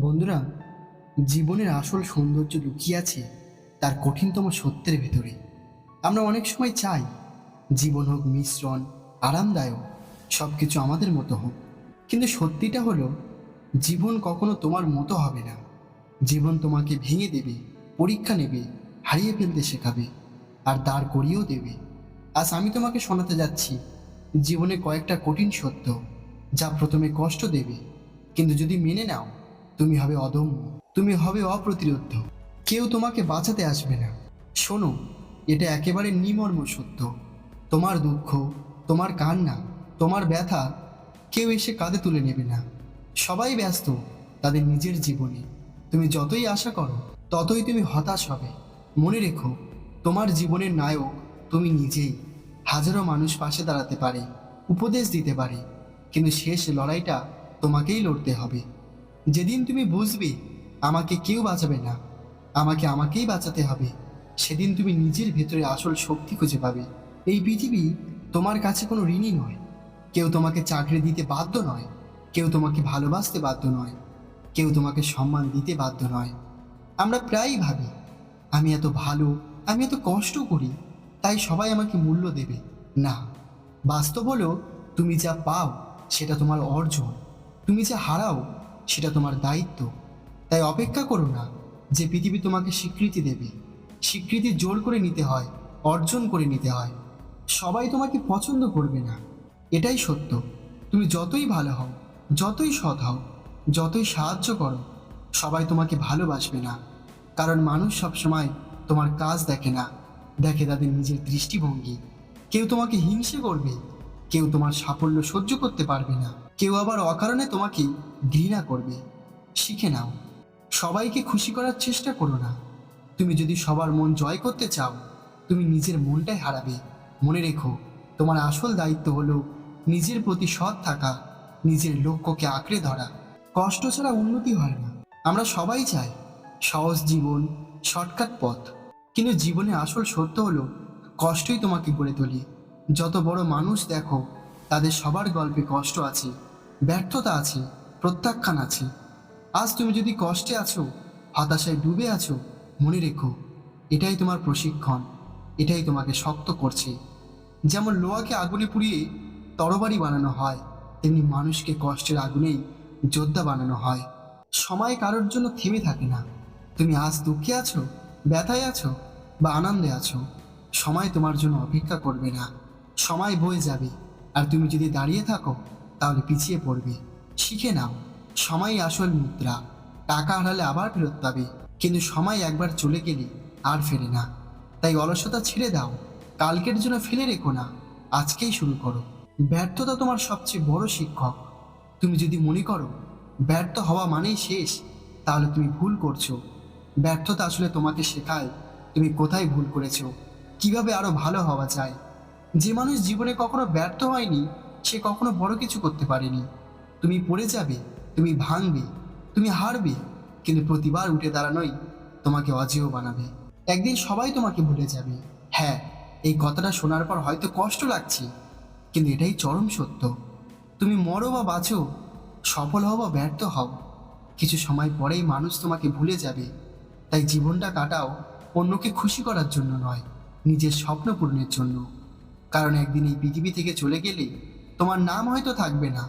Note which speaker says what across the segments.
Speaker 1: বন্ধুরা, জীবনের আসল সৌন্দর্য লুকিয়ে আছে তার কঠিনতম সত্যের ভেতরে। আমরা অনেক সময় চাই জীবন হোক মিশ্রণ, আরামদায়ক সব কিছু আমাদের মতো হোক। কিন্তু সত্যিটা হলো, জীবন কখনো তোমার মতো হবে না। জীবন তোমাকে ভেঙে দেবে, পরীক্ষা নেবে, হারিয়ে ফেলতে শেখাবে, আর দাঁড় করিয়েও দেবে। আজ আমি তোমাকে শোনাতে যাচ্ছি জীবনে কয়েকটা কঠিন সত্য, যা প্রথমে কষ্ট দেবে, কিন্তু যদি মেনে নাও তুমি হবে অদম্য, তুমি হবে অপ্রতিরোধ্য। কেউ তোমাকে বাঁচাতে আসবে না। শোনো, এটা একেবারে নিমর্ম সত্য। তোমার দুঃখ, তোমার কান্না, তোমার ব্যথা কেউ এসে কাঁধে তুলে নেবে না। সবাই ব্যস্ত তাদের নিজের জীবনে। তুমি যতই আশা করো, ততই তুমি হতাশ হবে। মনে রেখো, তোমার জীবনের নায়ক তুমি নিজেই। হাজারো মানুষ পাশে দাঁড়াতে পারে, উপদেশ দিতে পারে, কিন্তু শেষ লড়াইটা তোমাকেই লড়তে হবে। যেদিন তুমি বুঝবে, আমাকে কেউ বাঁচাবে না। আমাকে আমাকেই বাঁচাতে হবে। সেদিন তুমি নিজের ভেতরে আসল শক্তি খুঁজে পাবে। এই পৃথিবী তোমার কাছে কোনো ঋণী নয়। কেউ তোমাকে চাকরি দিতে বাধ্য নয়। কেউ তোমাকে ভালোবাসতে বাধ্য নয়। কেউ তোমাকে সম্মান দিতে বাধ্য নয়। আমরা প্রায়ই ভাবি, আমি এত ভালো, আমি এত কষ্ট করি, তাই সবাই আমাকে মূল্য দেবে। না, বাস্তব হলো তুমি যা পাও সেটা তোমার অর্জন। তুমি যা হারাও সেটা তোমার দায়িত্ব। তাই অপেক্ষা করো না যে পৃথিবী তোমাকে স্বীকৃতি দেবে। স্বীকৃতি জোর করে নিতে হয়, অর্জন করে নিতে হয়। সবাই তোমাকে পছন্দ করবে না। এটাই সত্য। তুমি যতই ভালো হও, যতই সৎ হও, যতই সাহায্য করো, সবাই তোমাকে ভালোবাসবে না। কারণ মানুষ সবসময় তোমার কাজ দেখে না। দেখে তাদের নিজের দৃষ্টিভঙ্গি। কেউ তোমাকে হিংসে করবে, কেউ তোমার সাফল্য সহ্য করতে পারবে না। কেউ আবার অকারণে তোমাকে ঘৃণা করবে। শিখে নাও। সবাইকে খুশি করার চেষ্টা করো না। তুমি যদি সবার মন জয় করতে চাও, তুমি নিজের মনটাই হারাবে। মনে রেখো, তোমার আসল দায়িত্ব হলো নিজের প্রতি সৎ থাকা, নিজের লক্ষ্যকে আঁকড়ে ধরা। কষ্ট ছাড়া উন্নতি হয় না। আমরা সবাই চাই সহজ জীবন, শর্টকাট পথ। কিন্তু জীবনে আসল সত্য হলো কষ্টই তোমাকে গড়ে তোলে। যত বড় মানুষ দেখো, তাদের সবার গল্পে কষ্ট আছে। ব্যর্থতা আছে, প্রত্যাখ্যান আছে। আজ তুমি যদি কষ্টে আছো, হতাশায় ডুবে আছো, মনে রেখো, এটাই তোমার প্রশিক্ষণ, এটাই তোমাকে শক্ত করছে। যেমন লোহাকে আগুনে পুড়িয়ে তরবারি বানানো হয়, তেমনি মানুষকে কষ্টের আগুনেই যোদ্ধা বানানো হয়। সময় কারোর জন্য থেমে থাকে না। তুমি আজ দুঃখে আছো, ব্যথায় আছো, বা আনন্দে আছো, সময় তোমার জন্য অপেক্ষা করবে না। সময় বয়ে যাবে, আর তুমি যদি দাঁড়িয়ে থাকো তাহলে পিছিয়ে পড়বে। শিখে নাও। সময় আসল মুদ্রা। টাকা হারালে আবার ফেরত পাবে। কিন্তু সময় একবার চলে গেলে আর ফেরে না। তাই অলসতা ছেড়ে দাও। কালকের জন্য ফেলে রেখো না। আজকেই শুরু করো। ব্যর্থতা তোমার সবচেয়ে বড় শিক্ষক। তুমি যদি মনে করো, ব্যর্থ হওয়া মানেই শেষ, তাহলে তুমি ভুল করছ। ব্যর্থতা আসলে তোমাকে শেখায়, তুমি কোথায় ভুল করেছ। কীভাবে আরও ভালো হওয়া যায়? যে মানুষ জীবনে কখনো ব্যর্থ হয়নি সে কখনো বড় কিছু করতে পারেনি। তুমি পড়ে যাবে, তুমি ভাঙবে, তুমি হারবে, কিন্তু প্রতিবার উঠে দাঁড়ানোই তোমাকে অজেয় বানাবে। একদিন সবাই তোমাকে ভুলে যাবে। হ্যাঁ এই কথাটা শোনার পর হয়তো কষ্ট লাগছে, কিন্তু এটাই চরম সত্য। তুমি মরো বা বাঁচো, সফল হও বা ব্যর্থ হও। কিছু সময় পরেই মানুষ তোমাকে ভুলে যাবে। তাই জীবনটা কাটাও অন্যকে খুশি করার জন্য নয়, নিজের স্বপ্ন পূরণের জন্য। কারণ একদিন এই পৃথিবী থেকে চলে গেলে তোমার নাম হয়তো থাকবে না,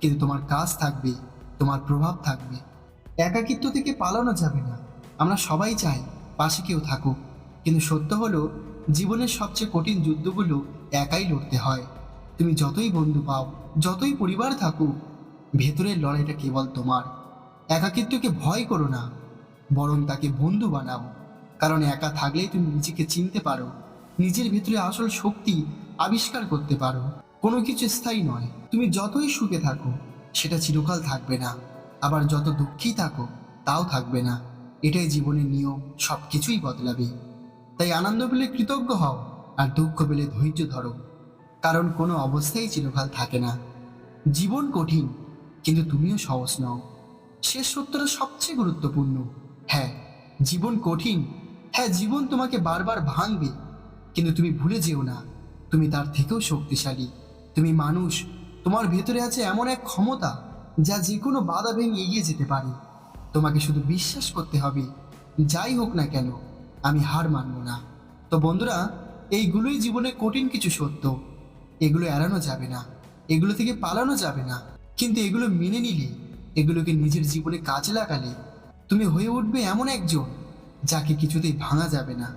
Speaker 1: কিন্তু তোমার কাজ থাকবে, তোমার প্রভাব থাকবে। একাকিত্ব থেকে পালানো যাবে না। আমরা সবাই চাই পাশে কেউ থাকুক, কিন্তু সত্য হলো, জীবনের সবচেয়ে কঠিন যুদ্ধগুলো একাই লড়তে হয়। তুমি যতই বন্ধু পাও, যতই পরিবার থাকুক, ভেতরের লড়াইটা কেবল তোমার। একাকিত্বকে ভয় করো না, বরং তাকে বন্ধু বানাও। কারণ একা থাকলেই তুমি নিজেকে চিনতে পারো, নিজের ভিতরে আসল শক্তি আবিষ্কার করতে পারো। কোনো কিছু স্থায়ী নয়। তুমি যতই সুখে থাকো, সেটা চিরকাল থাকবে না। আবার যত দুঃখেই থাকো, তাও থাকবে না। এটাই জীবনের নিয়ম সব কিছুই বদলাবে। তাই আনন্দ পেলে কৃতজ্ঞ হও, আর দুঃখ পেলে ধৈর্য ধরো। কারণ কোনো অবস্থাই চিরকাল থাকে না। জীবন কঠিন, কিন্তু তুমিও সহজ নও। শেষ সত্যটা সবচেয়ে গুরুত্বপূর্ণ। হ্যাঁ জীবন কঠিন। হ্যাঁ জীবন তোমাকে বারবার ভাঙবে। কিন্তু তুমি ভুলে যেও না। তুমি তার থেকেও শক্তিশালী। তুমি মানুষ, তোমার ভেতরে আছে এমন এক ক্ষমতা যা যে কোনো বাধা ভেঙে এগিয়ে যেতে পারে। তোমাকে শুধু বিশ্বাস করতে হবে, যাই হোক না কেন, আমি হার মানব না। তো বন্ধুরা, এইগুলোই জীবনে কঠিন কিছু সত্য। এগুলো এড়ানো যাবে না, এগুলো থেকে পালানো যাবে না। কিন্তু এগুলো মেনে নিলে, এগুলোকে নিজের জীবনে কাজে লাগালে, তুমি হয়ে উঠবে এমন একজন যাকে কিছুতেই ভাঙা যাবে না।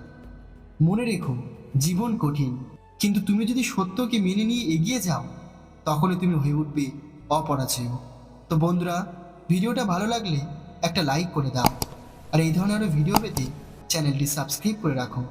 Speaker 1: মনে রেখো, জীবন কঠিন। কিন্তু তুমি যদি সত্যকে মেনে নিয়ে এগিয়ে যাও, তখনই তুমি হয়ে উঠবে অপরাজেয়। তো বন্ধুরা, ভিডিওটা ভালো লাগলে একটা লাইক করে দাও। আর এই ধরনের ভিডিও পেতে চ্যানেলটি সাবস্ক্রাইব করে রাখো।